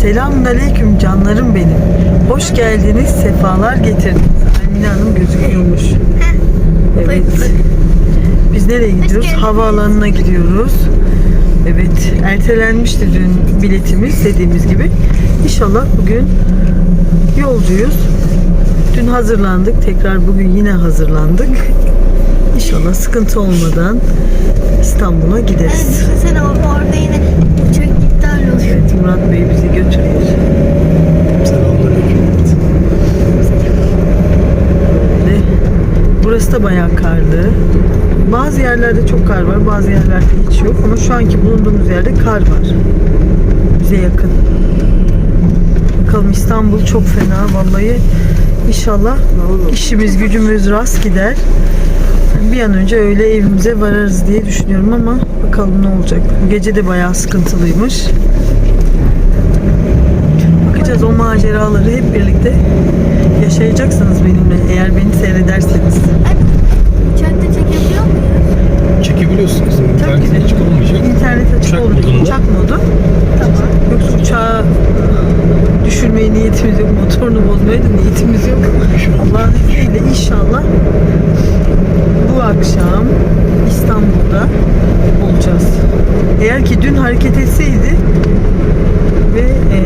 Selamünaleyküm canlarım benim. Hoş geldiniz, sefalar getirdiniz. Emine Hanım gözüküyormuş. Evet. Biz nereye gidiyoruz? Havaalanına gidiyoruz. Evet, ertelenmişti dün biletimiz dediğimiz gibi. İnşallah bugün yolcuyuz. Dün hazırlandık, tekrar bugün yine hazırlandık. İnşallah sıkıntı olmadan İstanbul'a gideriz. Düşünsene or- orada yine uçak iptal oluyor. Evet, Murat Bey bizi götürüyor. Burası da bayağı karlı. Bazı yerlerde çok kar var, bazı yerlerde hiç yok. Ama şu anki bulunduğumuz yerde kar var. Bize yakın. Bakalım İstanbul çok fena vallahi. İnşallah işimiz gücümüz rast gider. Bir an önce öyle evimize vararız diye düşünüyorum ama bakalım ne olacak. Bu gece de bayağı sıkıntılıymış. Bakacağız o maceraları hep birlikte yaşayacaksınız benimle eğer beni seyrederseniz. Uçakta çekebiliyor muyuz? Çekebiliyorsunuz. Tabii ki İnternet de. açık olmayacak. İnternet açık Uçak olacak. modunda. Uçak modu. Tamam. Yoksa uçağı düşürmeye niyetimiz yok. Motorunu bozmaya da niyetimiz yok. Allah'ın izniyle inşallah bu akşam İstanbul'da olacağız. Dün hareket etseydi ve e,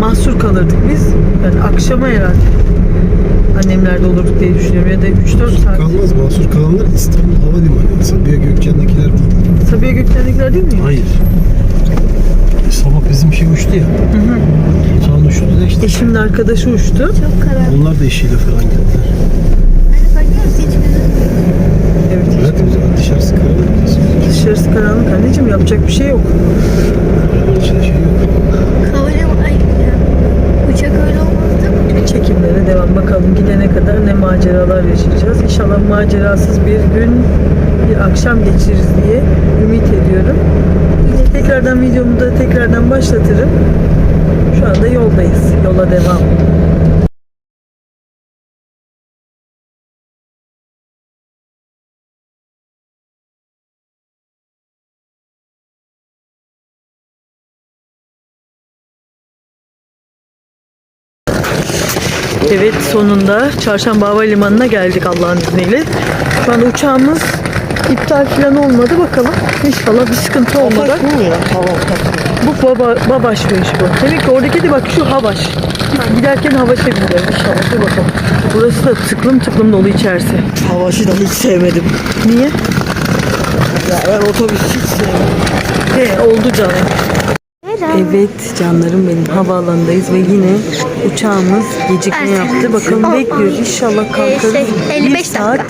mahsur kalırdık biz. Yani akşama herhalde annemlerde olurduk diye düşünüyorum. Ya da 3-4 saat. Kalmaz mahsur kalanlar İstanbul Havalimanı. Sabiha Gökçen'dekiler burada. Sabiha Gökçen'dekiler değil mi? Hayır. E, sabah bizim şey uçtu ya. Hı hı. Uçağın uçtu da işte. Eşimin arkadaşı uçtu. Çok karanlık. Onlar da eşiyle falan geldiler. Hani bakıyoruz hiç gözükmüyor. Evet. Evet güzel. Dışarısı karanlık. Dışarısı anneciğim yapacak bir şey yok. Şey? Çekimlere devam bakalım gidene kadar ne maceralar yaşayacağız. İnşallah macerasız bir gün bir akşam geçiririz diye ümit ediyorum. Tekrardan videomu da tekrardan başlatırım. Şu anda yoldayız. Yola devam. Evet sonunda Çarşamba Havalimanı'na geldik Allah'ın izniyle. Şu anda uçağımız iptal falan olmadı bakalım. İnşallah bir sıkıntı olmadan. Bu baba, babaşmış bu. Demek ki oradaki de bak şu havaş. Giderken havaşa bineceğiz inşallah. Dur bakalım. Burası da tıklım tıklım dolu içerisi. Havaşı da hiç sevmedim. Niye? Ya ben otobüs hiç sevmedim. He oldu canım. Evet canlarım benim havaalanındayız ve yine uçağımız gecikme yaptı. Bakalım bekliyoruz. İnşallah kalkarız. Şey, Bir 55 saat.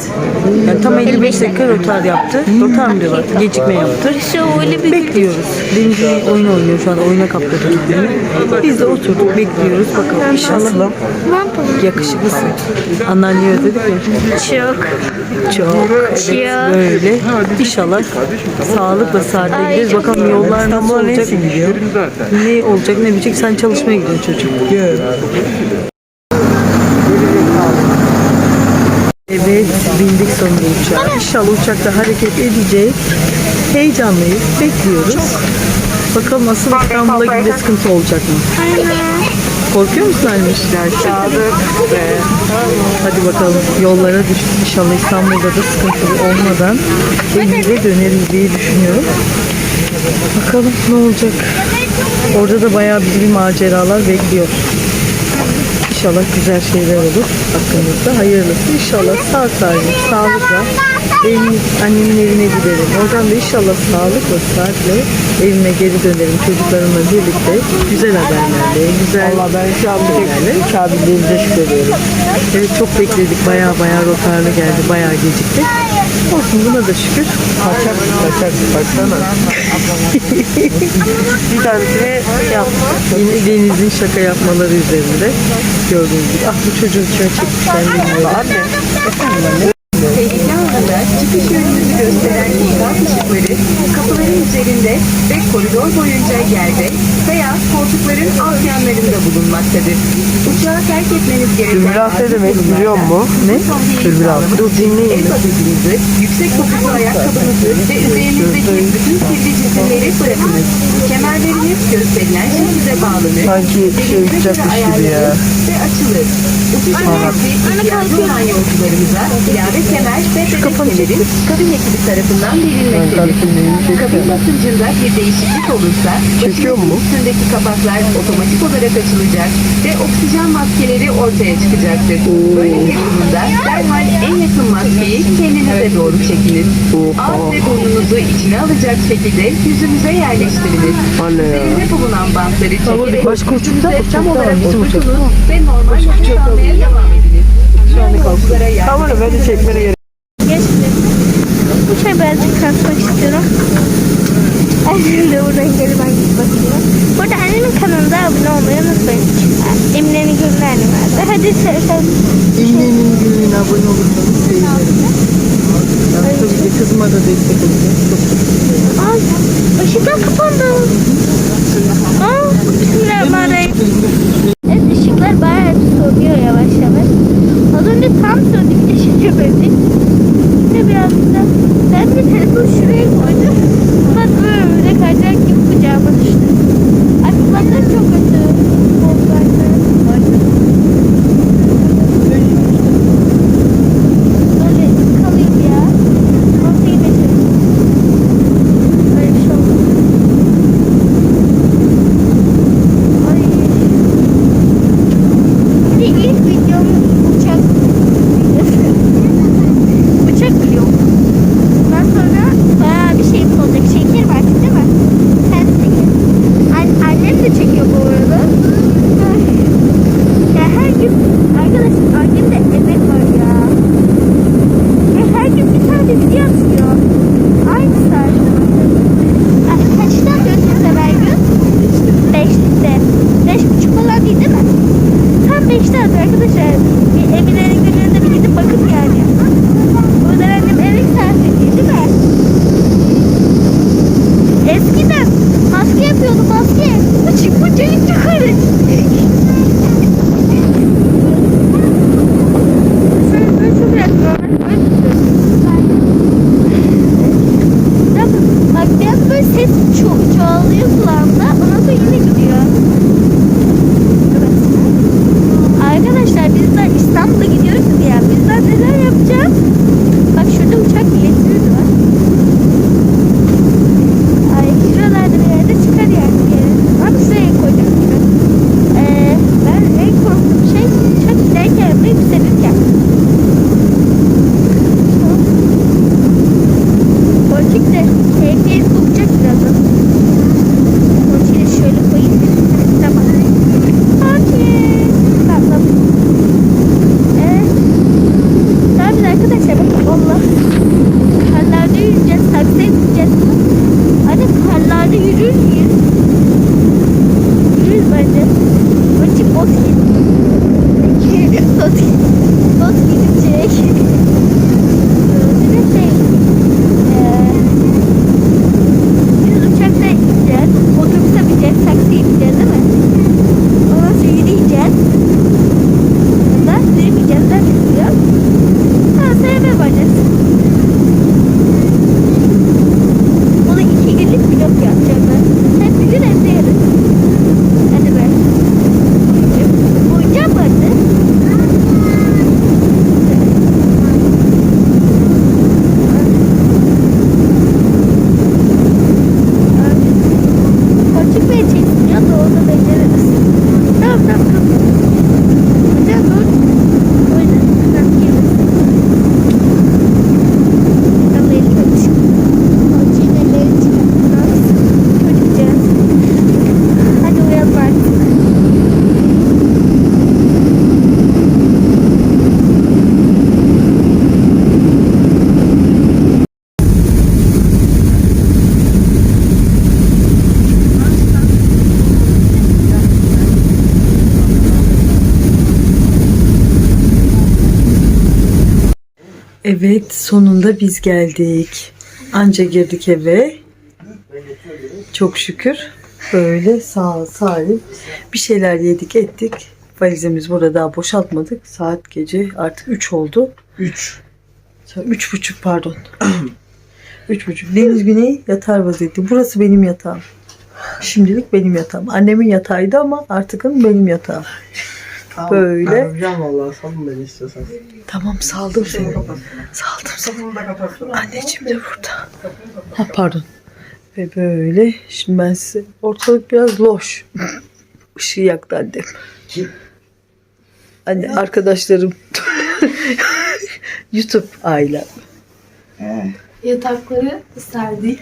Yani tam 55 dakika rotar yaptı. Rotar mı diyorlar? Gecikme yaptı. Bir Bekliyoruz. Denizli oyun oynuyor şu anda. Oyuna kaptırdı kendini. Biz de oturduk bekliyoruz. Bakalım inşallah yakışıklısın. Anneanneyi özledik mi? Çok. Çok. Evet, Çok. böyle. İnşallah sağlıkla gideriz. Bakalım yollar nasıl olacak? Ne olacak ne bitecek? Sen çalışmaya gidiyorsun çocuk. Evet, bindik sonunda uçağa. İnşallah uçakta hareket edecek. Heyecanlıyız, bekliyoruz. Bakalım asıl İstanbul'a gidince sıkıntı olacak mı? Korkuyor musun Almiş? Hadi bakalım yollara düştük. İnşallah İstanbul'da da sıkıntılı olmadan evimize döneriz diye düşünüyorum. Bakalım ne olacak. Orada da bayağı bizi bir maceralar bekliyor. İnşallah güzel şeyler olur hakkımızda. Hayırlısı. İnşallah sağ salim, sağlıkla evin, annemin evine giderim. Oradan da inşallah sağlıkla, saatle evime geri dönerim çocuklarımla birlikte. Güzel haberlerle, güzel Valla ben şu an bir uçabildiğimize şükrediyorum. Evet çok bekledik. Bayağı bayağı rotarlı geldi. Bayağı gecikti. Olsun buna da şükür. Kaçak kaçak baksana. bir tanesini yaptım. Yine Deniz'in şaka yapmaları üzerinde gördüğünüz gibi. Ah bu çocuğu içine çekmişler. Anne. Efendim anne. Çıkış yönünüzü gösteren ikaz ışıkları kapıların üzerinde ve koridor boyunca yerde veya koltukların alt yanlarında bulunmaktadır. Uçağı terk etmeniz gereken Türbülans ne demek biliyor musun? Ne? sağlamak Dur dinleyin. El bagajınızı, yüksek topuklu ayakkabınızı ve üzerinizdeki bütün kirli cisimleri bırakınız. Kemerleriniz gösterilen şekilde bağlanır. Sanki şey uçacakmış gibi ya. Ve açılır. Uçuş öncesi ihtiyacı olan yolcularımıza ilave kemer ve bebeklerin kabin ekibi tarafından verilmektedir. Kabin basıncında bir değişiklik olursa mu? üstündeki kapaklar otomatik olarak açılacak ve oksijen maskeleri ortaya çıkacaktır. Böyle bir durumda derhal en yakın maskeyi kendinize doğru çekiniz. Ağız ve burnunuzu içine alacak şekilde yüzünüze yerleştiriniz. Üzerinde bulunan bantları çekerek yüzünüze tam olarak oturtunuz ve normal nefes almaya devam ediniz. Yolculara yardım Tamam bence çekmene gerek. Şey birazcık kasmak istiyorum. Annem de buradan gelip ben bakıyorum. Burada annemin kanalına abone olmayı unutmayın. Emine'nin gönlü annem vardı. Hadi sen, sen İğnenin günlüğüne abone olursanız sevinirim. Tabii ki kızıma da destek olacağım. Çok çok Ay, ışıklar kapandı. Aa, bismillahirrahmanirrahim. Evet sonunda biz geldik. Anca girdik eve. Çok şükür. Böyle sağ salim bir şeyler yedik ettik. Valizimiz burada daha boşaltmadık. Saat gece artık 3 oldu. 3. Üç buçuk pardon. Üç buçuk. Deniz Güney yatar vaziyette. Burası benim yatağım. Şimdilik benim yatağım. Annemin yatağıydı ama artık benim yatağım. Böyle. Ben uyuyacağım valla. Salın beni istiyorsan. Tamam saldım seni. Saldım seni. Anneciğim de burada. Ha, pardon. Ve böyle. Şimdi ben size ortalık biraz loş. Işığı yaktı annem. Kim? Anne arkadaşlarım. YouTube ailem. Yatakları serdik.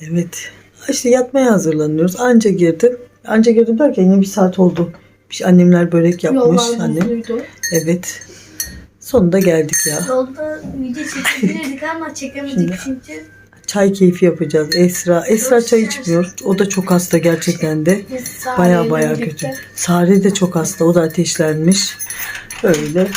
Evet. İşte yatmaya hazırlanıyoruz. Anca girdim. Anca girdim derken yine bir saat oldu. Bir şey- annemler börek yapmış. Annem. Evet. Sonunda geldik ya. Yolda video çekebilirdik ama çekemedik Şimdi- çünkü Çay keyfi yapacağız. Esra. Esra çay içmiyor. O da çok hasta gerçekten de. Baya baya kötü. Sare de çok hasta. O da ateşlenmiş. Öyle.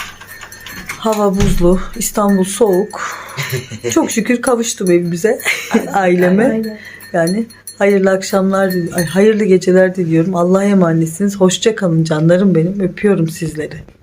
Hava buzlu. İstanbul soğuk. çok şükür kavuştum evimize. Aileme. Aynen. Yani hayırlı akşamlar, hayırlı geceler diliyorum. Allah'a emanetsiniz. Hoşça kalın canlarım benim. Öpüyorum sizleri.